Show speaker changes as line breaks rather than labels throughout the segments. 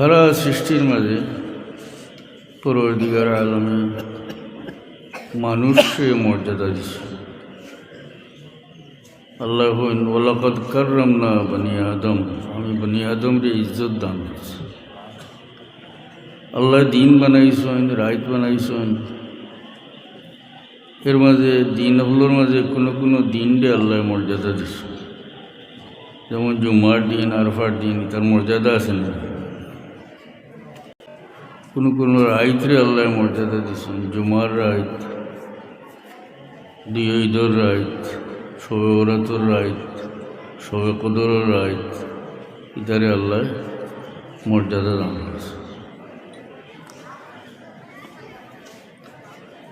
সারা সৃষ্টির মাঝে পরদিগার আলমে মানুষে মর্যাদা দিছে। আল্লাহ ওলাকদ করলাম না বনি আদম আমি বনি আদমরে ইজ্জত দান করছি। আল্লাহ দিন বানাইছেন, রাত বানাইছেন। এর মাঝে দিন হলোর মাঝে কোনো কোনো দিনরে আল্লাহ মর্যাদা দিছে। যেমন জুমার দিন, আরফার দিন, তার মর্যাদা আছে না। কোনো কোনো রাইতরে আল্লাহ মর্যাদা দিছেন জুমার রাইত দুই রাইত শবে ওরাতর রাইত শবে কদরের রাইত ইতারে আল্লাহ মর্যাদা দান করেছে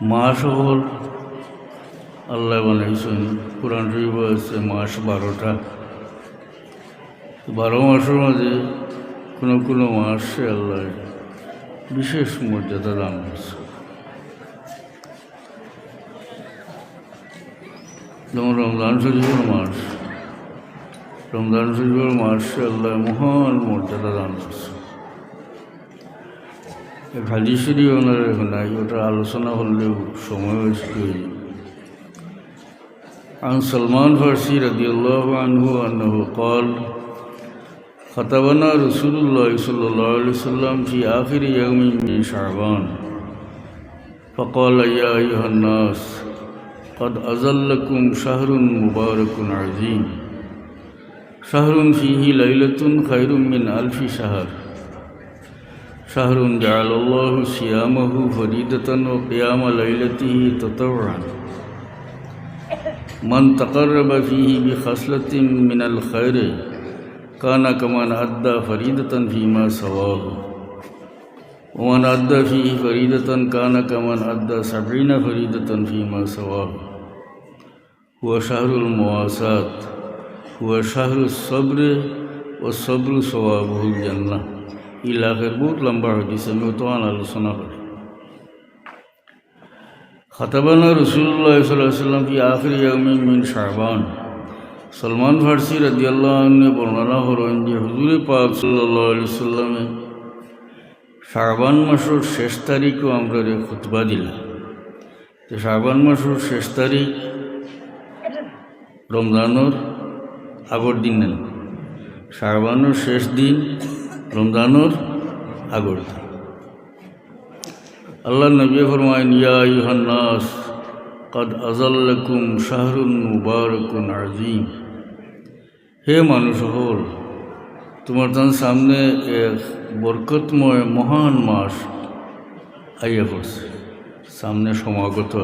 মাস হল আল্লাহ বানাইছেন কোরআন শরীফ আছে মাস বারোটা। বারো মাসের মাঝে কোনো কোনো মাসে আল্লাহ বিশেষ মর্যাদা দান করছে যেমন রমজান শরীফের মাস রমজান শরীফের মাসে আল্লাহ মহান মর্যাদা দান করছে এক হাদিস শরীফ ওনার নাই ওটা আলোচনা হলেও সময় হয়েছিল عن سلمان فارسي رضي الله عنه أنه قال خطبنا رسول الله صلى الله عليه وسلم في آخر يوم من شعبان. فقال يا أيها الناس قد أزلكم شهر مبارك عظيم. شهر فيه ليلة خير من ألف شهر. شهر جعل الله صيامه فريدة وقيام ليلته تطوعا. من تقرب فيه بخصلة من الخير كان كمن أدى فريدة فيما سواه ومن أدى فيه فريدة كان كمن أدى سبعين فريدة فيما سواه هو شهر المواساة هو شهر الصبر والصبر ثوابه الجنة إلى آخر বহুত লম্বা হাদিস আমি তোমার আলোচনা করি খতাবানা রসুল্লাহ সাল্লাম কি আখির ইয়ামিন মিন শাহবান সলমান ফার্সি রাজিয়াল্লাহ বর্ণনা করেন যে হুজুরে পাক সাল্লামে শাহবান মাসের শেষ তারিখও আমরা রে খুতবা দিলাম। যে শাহবান মাসের শেষ তারিখ রমজানোর আগর দিন নেন। শাহবানোর শেষ দিন রমজানোর আগর দিন। আল্লাহ নবী ফরমাইন ইয়া ইউহান্নাস কদ আজাল্লাকুম শাহরুন মুবারকুন আজিম হে মানুষ হল তোমার তার সামনে এক বরকতময় মহান মাস আইয়া পড়ছে। সামনে সমাগত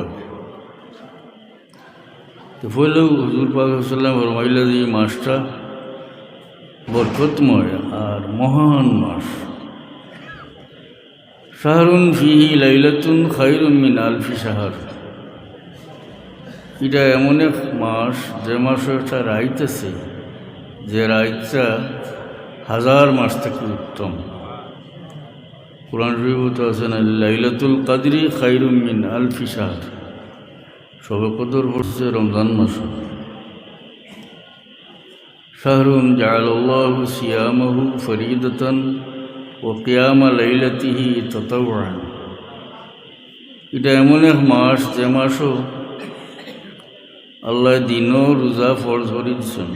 তো ফলেও হুজুর পাকাল্লাম ফরমাইলা যে এই মাসটা বরকতময় আর মহান মাস। শাহরুন ফিহি লাইলাতুন খাইরুন মিন আলফি শাহর। এটা এমন এক মাস, যে মাসে একটা রাইত আছে যে রাইতটা হাজার মাস থেকে উত্তম। কোরআন আছে না লাইলাতুল কাদরি খাইরুমিন আল শাহর। সবে কদর পড়ছে রমজান মাস। শাহরুন জাআলাল্লাহু সিয়ামাহু ফরিদতন ও কিয়ামা লাইলাতিহি ততওয়ান। এটা এমন এক মাস, যে মাসও আল্লাহ দিনও রোজা ফরজ করে দিচ্ছেন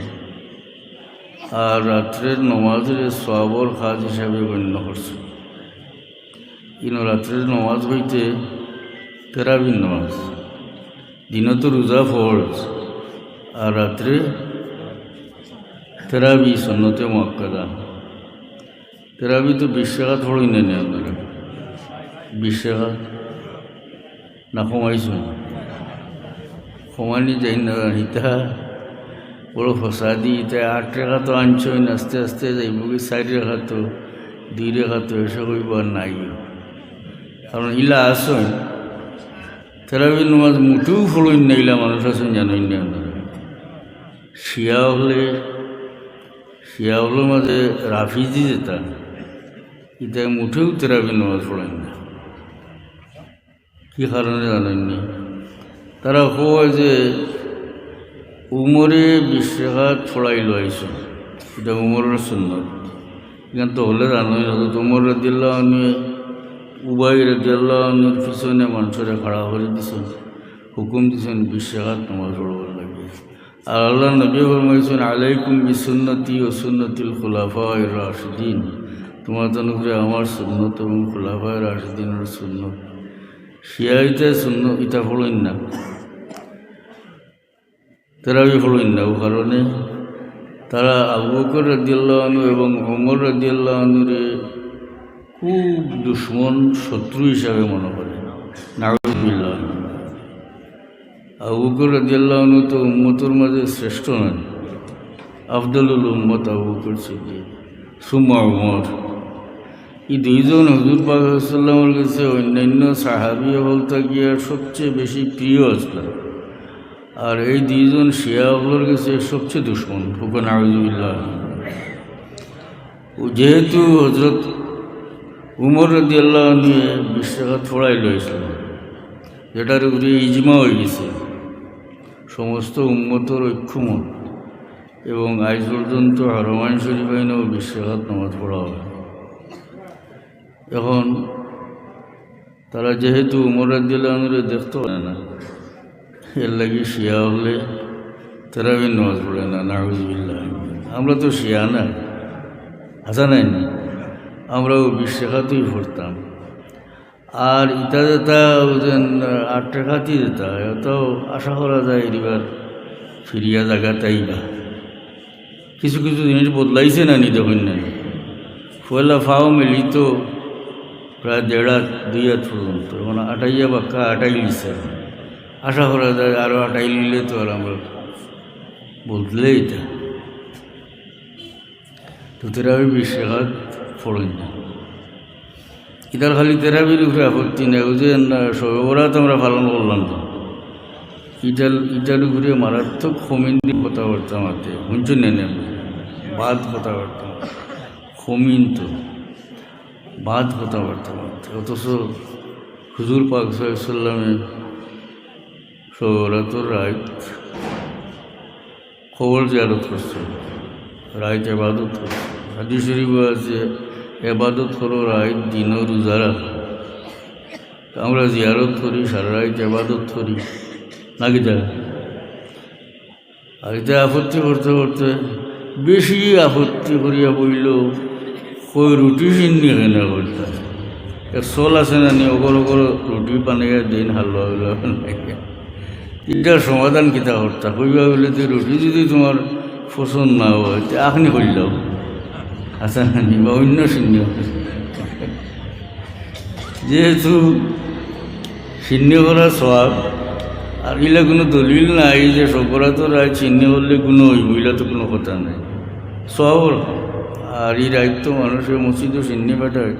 আর রাত্রের নমাজের সবর কাজ হিসাবে গণ্য করছে। কিন্তু রাত্রের নমাজ হইতে তেরাবিন নমাজ। দিনও তো রোজা ফরজ। আর রাত্রে তেরাবি সন্নতে মক্কাদা তেরাবি তো বিশ টাকা থোড়ই নেন আপনারা বিশ টাকা না কমাইছো কমানি যাই না ইতা বড় ফসাদি ইতা আট টাকা তো আনছই না আস্তে আস্তে যাইব কি চার রেখা তো দুই রেখা তো এসে কইব আর নাই কারণ ইলা আসন তেরাবি নমাজ মুঠেও ফলইন না ইলা মানুষ আসেন জানোই না শিয়া হলে শিয়া হলের মাঝে রাফিজি যেতা ইটা মুঠেও তেরাবি নামাজ পড়েন না কী কারণে জানেননি তারা কয় যে উমরে বিশ্বাঘাত ফড়াই লাইছে। এটা উমরের সুন্নত। এখান তো হলে জানোই না তোমার রাদিল্লাহ নিয়ে উবাই রাদিল্লাহ আনুর পিছনে মানুষেরা খাড়া করে দিছেন, হুকুম দিছেন বিশ্বাঘাত তোমার পড়বার লাগে। আর আল্লাহ নবী ফরমাইছেন, আলাইকুম বিসুন্নতি ও সুন্নতিল খুলাফা রাশিদিন। তোমার অনুগ্রহে আমার সুন্নত এবং খুলাফা রাশিদিনের সুন্নত। শিয়াইতে শূন্য ইটা ফলইন না তেরাবি ফলইন না ও কারণে তারা আবু বকর এবং ওমর রাদিয়াল্লাহনুরে খুব দুশ্মন শত্রু হিসাবে মনে করে নাউজুবিল্লাহ আবু তো উম্মতর মাঝে শ্রেষ্ঠ নয় আফদলুল উম্মত আবু বকর সিদ্দিক সুমা উমর দুইজন হজুর পাকামের কাছে অন্যান্য সাহাবি বলতে গিয়ে সবচেয়ে বেশি প্রিয় আসলেন আর এই দুইজন শিয়াগুলোর কাছে সবচেয়ে দুশ্মন, ফুকন আউজুবিল্লাহ যেহেতু হজরত উমর রদি আল্লাহ নিয়ে বিশ্বাঘাত ফোড়াই লইছিল, যেটার উপরে ইজমা হয়ে গেছে। সমস্ত উম্মতর ঐক্যমত এবং আজ পর্যন্ত হরমান শরীফ আইনেও বিশ্বাঘাত নামাজ পড়া হয় এখন তারা যেহেতু উমর রাদিল্লাহরে দেখতে পারে না, এর লাগে শিয়া হলে তেরাবি নামাজ পড়ে না নাউজবিল্লাহ আমরা তো শিয়া না আসা নাই না? আমরাও বিশ্বাখাতেই পড়তাম। আর ইটা যেটা যেন আট টাকাতেই যেটা এটাও আশা করা যায় এবার ফিরিয়া জায়গাটাই না। কিছু কিছু জিনিস বদলাইছে না নি দেখুন না পয়লা ফাও মিলিত প্রায় দেড় হাত দুই হাত পর্যন্ত এখন আটাইয়া বাক্কা আটাই লিছে। আশা করা যায় আরও আটাই নিলে তো আর আমরা বললেই এটা। তো তেরাবি বিশ্বাঘাত ফোড়েন না। ইতার খালি তেরাবির উপরে আপত্তি নেই, ওই যে সবেবরাত আমরা পালন করলাম না ইটাল ইটার উপরে মারাত্মক খমিন্দি কথাবার্তা মাতে শুনছো নেনে বাদ কথাবার্তা। খমিন তো। বাদ কথাবার্তা মাতে অথচ হুজুর পাক সাল্লামে সৌরাতর রাত খবর জিয়ারত করছে রাইত এবাদত করছে হাদি শরীফ আছে এবাদত করো রাইত দিনও রোজা রাখো। আমরা জিয়ারত করি, সারা রাইত এবাদত করি, নাকি আর এটা আপত্তি করতে করতে বেশি আপত্তি করিয়া বইল কই রুটি চিন্নি কেনা করতে চল আছে না নি? অগর অগর রুটি বানাইয়া দিন হালুয়া হইলা এটার সমাধান কিতা করতা কইবা বলে যে রুটি যদি তোমার পছন্দ না হয় তে আপনি করলেও আচ্ছা নানি বা অন্য শূন্য যেহেতু শূন্য করা সব আর এগুলা কোনো দলিল নাই যে সকরা তো রায় চিহ্ন করলে কোনো হইব এগুলা তো কোনো কথা নাই। সব আর এই তো মানুষের মসজিদও চিহ্নি পাঠায়।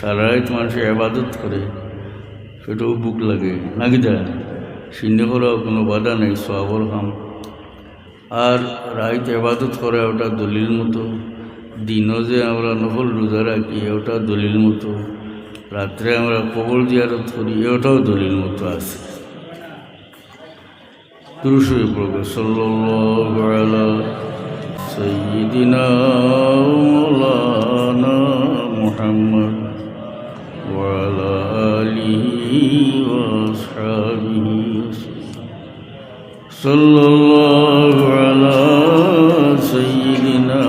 সারা রাত মানুষের আবাদত করে। সেটাও বুক লাগে। নাকি দা শূন্য করাও কোনো বাধা নেই সবর কাম আর রাইত আবাদত করে ওটা দলিল মতো। দিনও যে আমরা নকল রোজা রাখি, ওটা দলিল মতো। রাত্রে আমরা কবর জিয়ারত করি ওটাও দলিল মতো আছে। দুরুশরী পড়বে, সাল্লাল্লাহু আলা সাইয়্যিদিনা মাওলানা মুহাম্মদ ওয়া আলা আলিহি ওয়া আসহাবিহি সাল্লাল্লাহু আলা সাইয়্যিদিনা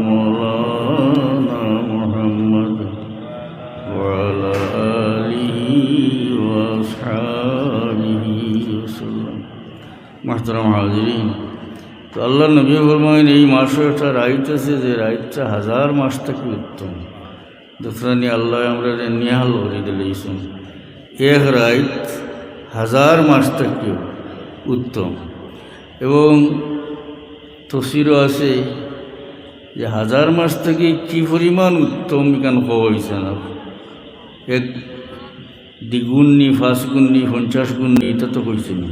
মাওলানা মুহাম্মদ ওয়া আলা আলিহি ওয়া তো আল্লাহ নবী ফরমাইন এই মাসে একটা রাইত আছে, যে রাইতটা হাজার মাস থেকে উত্তম। দোসরানি আল্লাহ আমরা নিহাল করে এক রাইত হাজার মাস থেকে উত্তম। এবং তসিরও আছে যে হাজার মাস থেকে কি পরিমাণ উত্তম এখান হওয়া হয়েছে না? এক দ্বিগুণ নি, পাঁচ গুণ নি, পঞ্চাশ গুণ নি, এটা তো কইছে না।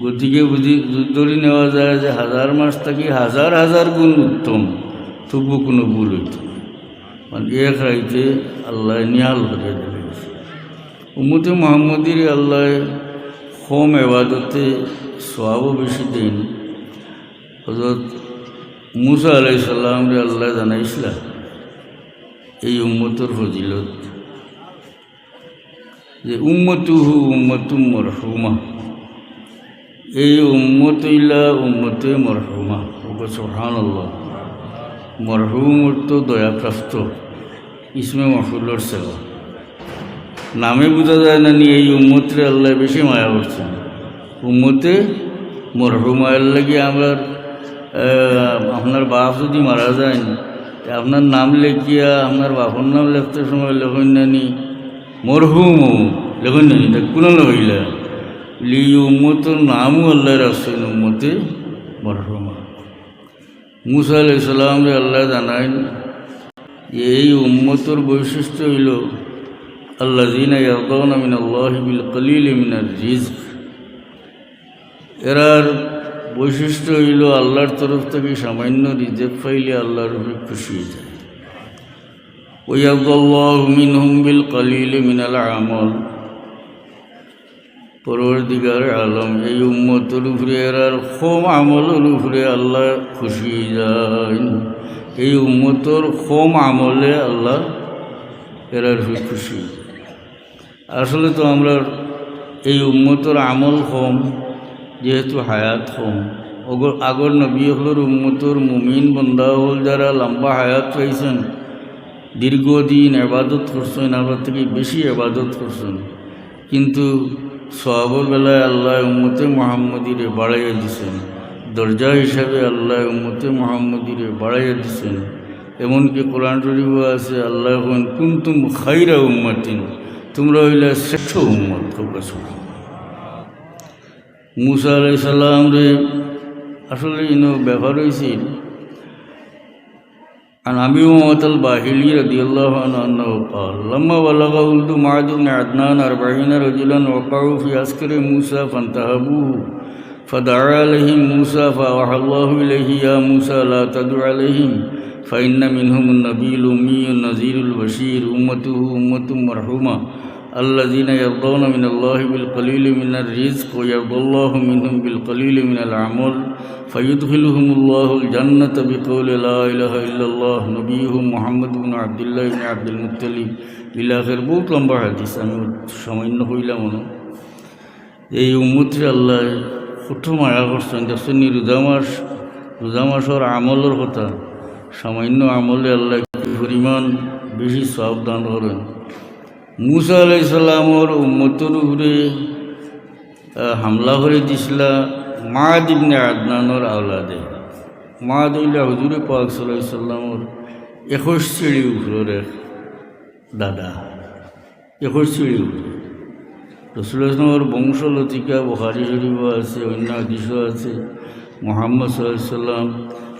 গতিকে বুঝি ধরে নেওয়া যায় যে হাজার মাস থাকি হাজার হাজার গুণ উত্তম তবু কোনো ভুল হইত মানে এক রাইতে আল্লাহ নিহাল করে দিয়েছে উম্মতে মোহাম্মদির আল্লাহ হোম এবাদতে সবও বেশি দেন। হজরত মুসা আলাইসাল্লাম রে আল্লাহ জানাইছিলা, এই উম্মতর ফজিলত যে উম্মতুহু উম্মতুম মরহুমা এই উম্মত ইলা উম্মতে মরহুমা। সোহান আল্লাহ মরহুম অর্থ দয়াপ্রাপ্ত। ইসমে মহফুল্লর সেবা। নামে বোঝা যায় না নি এই উম্মতরে আল্লাহ বেশি মায়া করছেন। উম্মতে মরহুমা লাগে আমরা আপনার বাপ যদি মারা যায় তা আপনার নাম লেখিয়া আপনার বাপর নাম লেখতে সময় লেখন নানি মরহুম লেখন নানি তা কোনো লইলা লি উম্মতর নামও আল্লাহ রাখছেন উম্মতে মরহুমা। মুসা আলাইসাল্লাম আল্লাহ জানাইন, এই উম্মতর বৈশিষ্ট্য হইল আল্লাহ জিনা ইয়ারদাউন মিন আল্লাহ বিল কলিল মিনার রিজক এরার বৈশিষ্ট্য হইল আল্লাহর তরফ থেকে সামান্য রিজেক পাইলে আল্লাহর উপরে খুশি হয়ে যায়। ওয়াবদুল্লাহ মিনহুম বিল কলিল মিনাল আমল। পরবর্তীকার আলম এই উম্মতের উপরে এরার খোম আমলের উপরে আল্লাহ খুশি যায়। এই উম্মতর খোম আমলে আল্লাহ এরার খুশি আসলে তো আমরা এই উম্মতর আমল কম, যেহেতু হায়াত কম। অগর আগর নবী হলর উম্মতর মুমিন বন্ধা হল যারা লম্বা হায়াত পাইছেন দীর্ঘদিন আবাদত করছেন আবার থেকে বেশি আবাদত করছেন। কিন্তু সবর বেলায় আল্লাহ উম্মতে মোহাম্মদিরে বাড়াইয়া দিছেন। দরজা হিসাবে আল্লাহ উম্মতে মোহাম্মদিরে বাড়াইয়া দিছেন। এমনকি কোরআন শরীফ আছে, আল্লাহ কুন্তুম খাইরা উম্মাতিন তোমরা হইলে শ্রেষ্ঠ উম্মত খোকাস মুসা আলাই সাল্লাম রে, আসলে ইনো ব্যাপার হয়েছিল عن أبي أمامة الباهلي رضي الله عنه أنه قال لما بلغ ولد معاذ بن عدنان أربعين رجلا وقعوا في عسكر موسى فانتهبوه. فدعا عليهم موسى فأوحى الله إليه يا موسى لا تدع عليهم فإن منهم النبي الأمي النذير البشير أمته أمة مرحومة. الذين يرضون من الله بالقليل من الرزق ويرضى الله منهم بالقليل من العمل فيدخلهم الله الجنة بقول لا إله إلا الله نبيهم محمد بن عبد الله بن عبد المطلب إلى آخر বহুত লম্বা হাদিস আমি সামান্য হইলাম মনে এই উম্মতরে আল্লাহ কত মায়া করছেন দেখছেন নি রোজা মাস রোজা মাসের আমলের কথা সামান্য আমলে আল্লাহ কি পরিমাণ বেশি সব দান করেন মুসা আলাইসাল্লামর উম্মতর উপরে হামলা করে দিছিলা মা দিবনে আদনানোর আওলাদে। মা দিল্লা হুজুরে পাক সাল্লামর একুশ সিঁড়ি উপরের দাদা, একুশ সিঁড়ি উপরে। রসুল ইসলামর বংশলতিকা বহারি শরীফ আছে, অন্য হাদিসও আছে। মোহাম্মদ সাল্লাম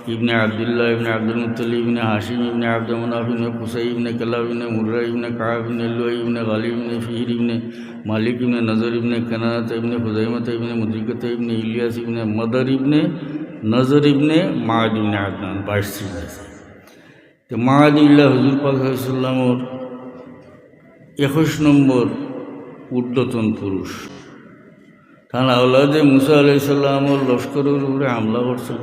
ইবনে আবদুল্লাহ, ইবনে আব্দুল মুতলি ইবনে হাসিম ইবনে আব্দুল মুনাফ ইবনে কুসাই, ইবনে কালাব, ইবনে মুর্রা, ইবনে কাব ইবনে লুয়াই ইবনে গালিব, ইবনে ফিহির ইবনে মালিক, ইবনে নজর, ইবনে কানাত, ইবনে হুজাইমত ইবনে মুদ্রিকত, ইবনে ইলিয়াস, ইবনে মদর, ইবনে নজর, ইবনে মাহাদ ইবনে আদনান, বাইশ সিল আছে তো মাহাদ ইল্লাহ হুজুর পাক সাল্লামর একুশ নম্বর ঊর্ধ্বতন পুরুষ। কারণ আওলাদে মুসা আলাইসাল্লামর লস্করের উপরে হামলা করছেন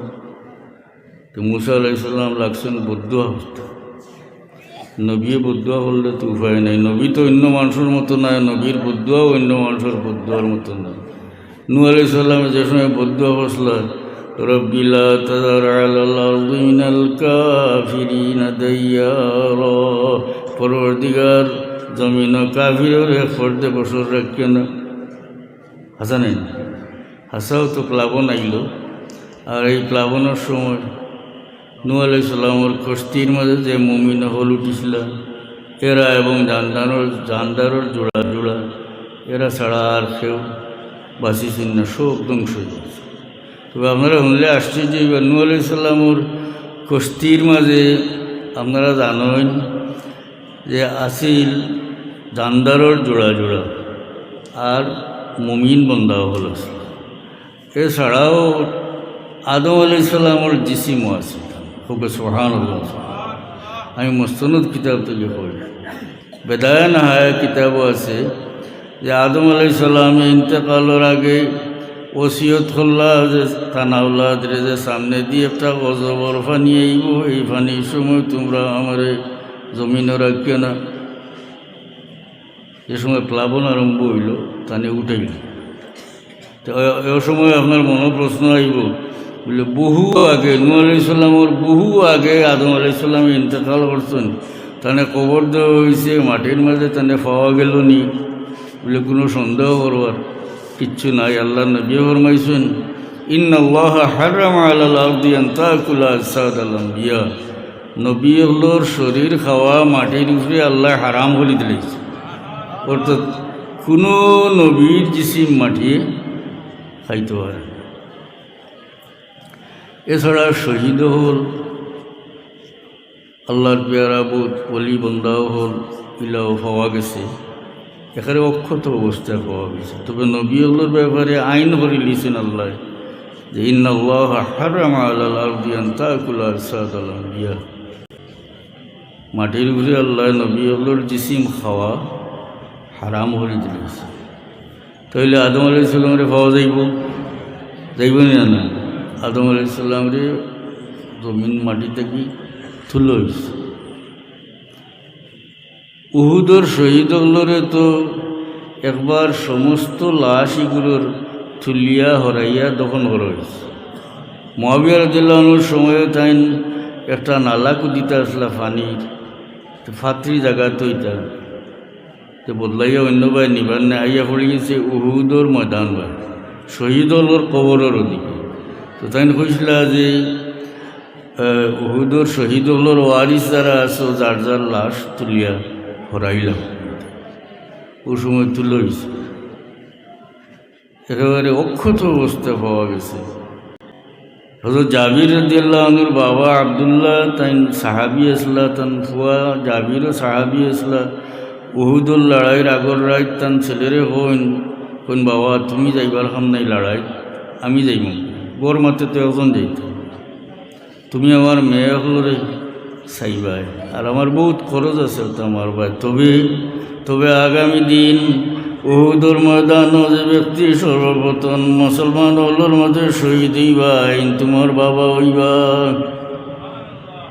তো মুসা আলাইসাল্লাম লাগছেন বদুয়া হতে নবী বদুয়া বললে তো উপায় নাই। নবী তো অন্য মানুষের মতো নয় নবীর বদুয়াও অন্য মানুষের বদুয়ার মতো নয় নু আলাইসাল্লামে যে সময় বদুয়া করছিল রব্বিলা তাদার আলাল কাফিরিনা দাইয়ারা। পরবর্তীকার জমিন কাফিরের ফর্দে বছর রাখে না। হাসা নেই হাসাও তো প্লাবন আইল। আর এই প্লাবনের সময় নু আলাইসাল্লামর কষ্টির মাঝে যে মমিন হল উঠিছিল, এরা এবং জানদানোর জানদারর জোড়া জোড়া, এরা ছাড়া আর কেউ বাঁচিছেন না সব ধ্বংস হয়ে গেছে। তবে আপনারা শুনলে আশ্চর্য এবার নু আলাইসাল্লামর কষ্টির মাঝে আপনারা জানেন যে আসিল জানদারর জোড়া জোড়া আর মমিন বন্ধা হল। এছাড়াও আদম আলি সাল্লামর জিসিমও আছে। খুব সোহান আমি মস্তনুদ কিতাব থেকে পড়ি। বেদায়ন হায় কিতাবও আছে যে আদম আলাই সাল্লামে ইন্তেকালের আগে ওসিয়ত করলা, যে তানাউলাদের যে সামনে দিয়ে একটা অজবর ফানি আইব, এই ফানির সময় তোমরা আমার জমিনও রাখিও না। যে সময় প্লাবন আরম্ভ হইল, তানে উঠাইল। তো এ সময় আপনার মনে প্রশ্ন আইব বলে, বহু আগে নু আলাইসাল্লামর বহু আগে আদম আলাইসাল্লাম ইন্তকাল করছেন। তানে কবর দেওয়া হয়েছে মাটির মাঝে তানে পাওয়া গেল নি। বলে, কোনো সন্দেহ করবার কিচ্ছু নাই, আল্লাহ নবী ফরমাইছেন ইন আল্লাহ হারাম আলাল আরদি আন তাকুলা আসাদ আল আম্বিয়া নবী হলোর শরীর খাওয়া মাটির উপরে আল্লাহ হারাম বলি দিলেছে। অর্থাৎ কোনো নবীর জিসিম মাটি খাইতে পারে। এছাড়া শহীদ হল, আল্লাহর পেয়ারা বোধ অলি বন্দাও হল ইলাও পাওয়া গেছে। এখানে অক্ষত অবস্থায় পাওয়া গেছে। তবে নবী আল্লাহর ব্যাপারে আইন করে লিছেন আল্লাহ যে, ইন্নাল্লাহ হারাম মাটির উপরে আল্লাহ নবী আল্লাহর জিসিম খাওয়া হারাম করে দিয়েছে। তাইলে আদম আলাইসাল্লামরে পাওয়া যাইব? যাইব না। আদম আলাইসাল্লামরে জমিন মাটি থেকে তুলো হয়েছে উহুদর শহীদগুলোরে তো একবার সমস্ত লাশ তুলিয়া হরাইয়া দখল করা হয়েছে। মহাবিয়ার দিল্লানোর সময়ে তাই একটা নালা কুদিতে আসলা পানির তো ফাত্রি জায়গা তৈতা তো বদলাইয়া অন্য ভাই নিবার না আইয়া পড়ে গেছে উহুদর ময়দান ভাই শহীদ হলোর কবরের ওদিকে তো তাই কইছিল যে উহুদর শহীদ হলোর ওয়ারিস যারা আছে যার যার লাশ তুলিয়া হরাইলাম। ও সময় তুলে হয়েছে একেবারে অক্ষত অবস্থা পাওয়া গেছে। হজরত জাবির রদিয়াল্লাহনুর বাবা আবদুল্লাহ তাই সাহাবি আসলা তান ফুয়া জাবিরও সাহাবি আসলা, উহুদুল লড়াইয়ের আগর রাত তান ছেলেরে হইন কোন বাবা, তুমি যাইবার খাম নাই লড়াই, আমি যাইব গোর মাতে তো একজন যাইত তুমি আমার মেয়ে হলরে চাইবাই আর আমার বহুত খরচ আছে তো আমার ভাই। তবে তবে আগামী দিন উহুদুর ময়দান যে ব্যক্তি সর্বপ্রথম মুসলমান হলোর মধ্যে শহীদ হইবা, আইন তোমার বাবা হইবা।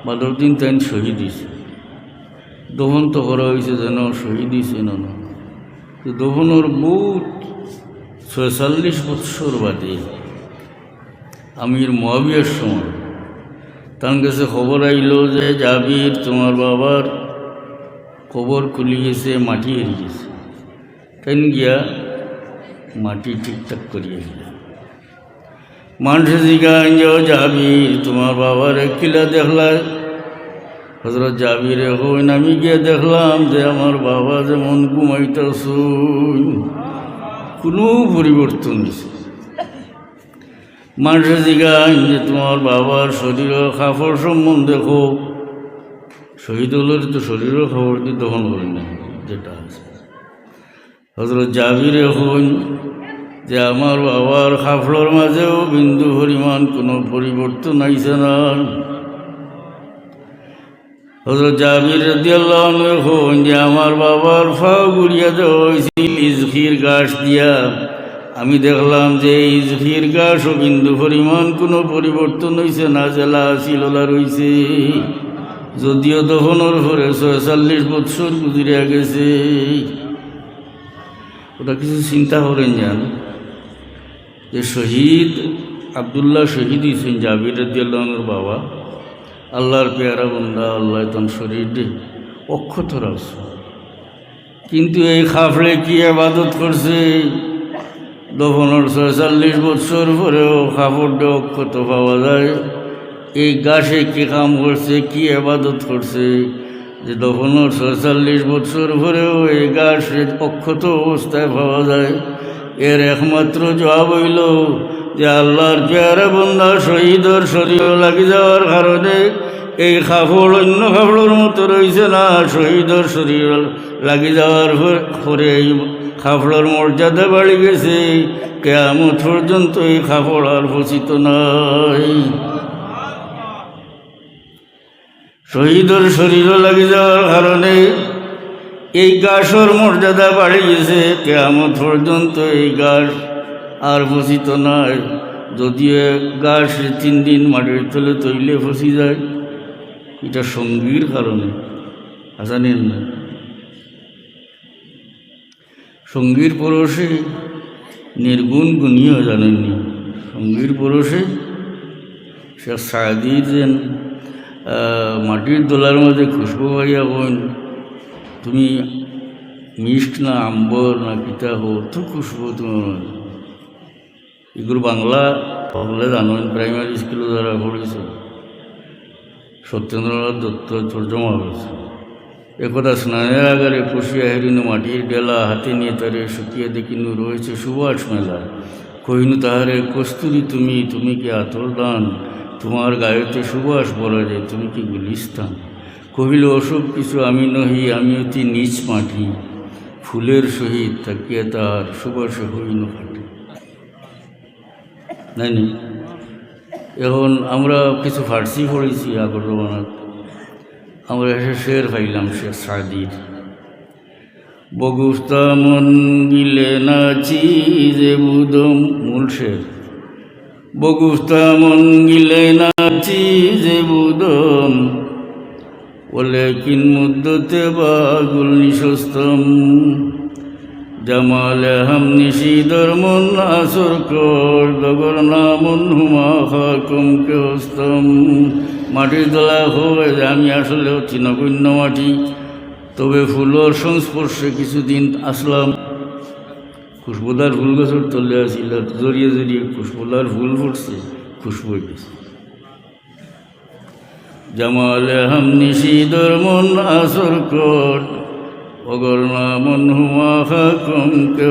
বাদর দিন তাই শহীদ হয়েছে দহন তো করা হয়েছে যেন শহীদ হয়েছে না দহনের বহুত ছয়চল্লিশ বৎসর বাদে আমির মহাবিয়ার সময়। তার কাছে খবর আইল যে জাবির তোমার বাবার কবর খুলি গেছে মাটি এড়ে গেছে তাই গিয়া মাটি ঠিকঠাক করিয়ে গেল মানুষ জিগান যে জাবির তোমার বাবার কিলা দেখলা। হজরত জাবির হইন, আমি গিয়ে দেখলাম যে আমার বাবা যেমন ঘুমাইতেছুন কোনো পরিবর্তন নেই মানুষে জিগান যে তোমার বাবার শরীরের কাপড় সম্বন্ধে হোক শহীদ হলের তো শরীরের খবর দিয়ে দহন করেন না যেটা আছে। হজরত জাবিরে হইন যে আমার বাবার কাপড়ের মাঝেও বিন্দু পরিমাণ কোনো পরিবর্তন আইছে না। হজরত জাবির হইন যে আমার বাবার ফাও গুড়িয়া দেওয়া হয়েছিল ইজখির গাছ দিয়া আমি দেখলাম যে ইজহির গাছ ও বিন্দু পরিমাণ কোনো পরিবর্তন হয়েছে না, জেলা শিললা রয়েছে যদিও দহনের পরে ছয়চল্লিশ বৎসর গুজরিয়া গেছে। ওটা কিছু চিন্তা করেন যান। যে শহীদ আবদুল্লাহ শহীদ হয়েছেন জাবির রদিয়াল্লাহর বাবা। আল্লাহর পেয়ারা বন্দা, আল্লাহ তন শরীর অক্ষত রাখছে কিন্তু এই খাফড়ে কি আবাদত করছে? দফনের ছয়চল্লিশ বছর পরেও কাপড় অক্ষত পাওয়া যায়? এই গাছে কি কাম করছে, কি আবাদত করছে? যে দফনের ছয়চল্লিশ বছর পরেও এই গাছ অক্ষত অবস্থায় পাওয়া যায়। এর একমাত্র জবাব হইল যে আল্লাহর পেয়ারে বন্ধা শহীদর শরীর লাগি যাওয়ার কারণে এই কাপড় অন্য কাপড়ের মতো রয়েছে না শহীদর শরীর লাগি যাওয়ার পরে এই কাপড়ের মর্যাদা বাড়ি গেছে কেমন পর্যন্ত এই কাপড় আর ভূষিত নাই। শহীদের শরীরও লাগি যাওয়ার কারণে এই গাছর মর্যাদা বাড়ি গেছে কেমন পর্যন্ত এই গাছ আর ফসিত নয় যদিও গাছ তিন দিন মাটির তলে তৈলে ফসি যায়, এটা সঙ্গীর কারণে। আসানেন না। সঙ্গীর পরশে নির্গুণ গুণীয় জানেননি সঙ্গীর পরশে সে সাদির যেন মাটির দোলার মধ্যে খুশবু পাইয়া বোন তুমি মিষ্ট না আম্বর না পিতা হো তো খুশবু তোমার। এগুলো বাংলা বাংলা জানেন প্রাইমারি স্কুলে যারা পড়েছে, সত্যেন্দ্রনাথ দত্ত তর্জমা হয়েছে একদা স্নানের আগারে পুষিয়া হেরিনু মাটির ডেলা হাতে নিয়ে তারে শুকিয়ে দেখিনু রয়েছে সুবাস মেলা। কহিনু তাহারে, কস্তুরি তুমি তুমি কি আতর দান? তোমার গায়েতে সুবাস বলা যায়, তুমি কি গুলিস্তান? কহিল ওসব কিছু আমি নহি, আমি অতি নিচ মাটি। ফুলের সহিত তাকিয়ে তাহার সুবাসে হইনু ফাটে এখন আমরা কিছু ফার্সি পড়েছি আগরবানাত আমরা এসে শের পাইলাম সে সাদির বগুস্তা মন গিলে নাচি যে বুদম, মূল শের বগুস্তা মন গিলে নাচি যে বুদম বলে কিন মুদ্দতে বাগুল নিশস্তম। জামালে হাম নিশিদর মন আসর কর, দগর না মন হুমা খাকুম কে মাটির দলা হয়ে আমি আসলে হচ্ছি নগণ্য মাটি। তবে ফুলোর সংস্পর্শে কিছুদিন আসলাম। খুশবুদার ফুল গাছের তলে আসিল জড়িয়ে জড়িয়ে খুশবুদার ফুল ফুটছে খুশবু গেছে। জামালে হাম নিশিদর মন আসর কর অগর না মন হুমা খাকুম কে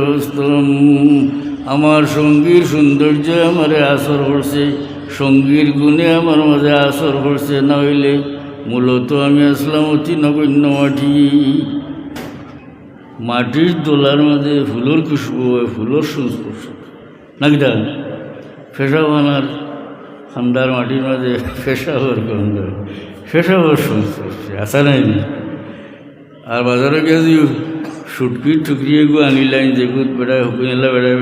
আমার সঙ্গীর সৌন্দর্য আমারে আসর করছে সঙ্গীর গুণে আমার মাঝে আসর করছে না হইলে মূলত আমি আসলাম অতি নগণ্য মাটি। মাটির দোলার মাঝে ফুলোর খুশবু হয় ফুলোর সংস্পর্শ। নাকি দা ফেসা বানার, ঠান্ডার মাটির মাঝে ফেসা হওয়ার গন্ধ। ফেসা হওয়ার সংস্পর্শে আসা নাই আর বাজারে গেছি সুটকি টুকরিয়ে গু আনিলাইন যেগুত বেড়ায় হুকুনিলা বেড়ায়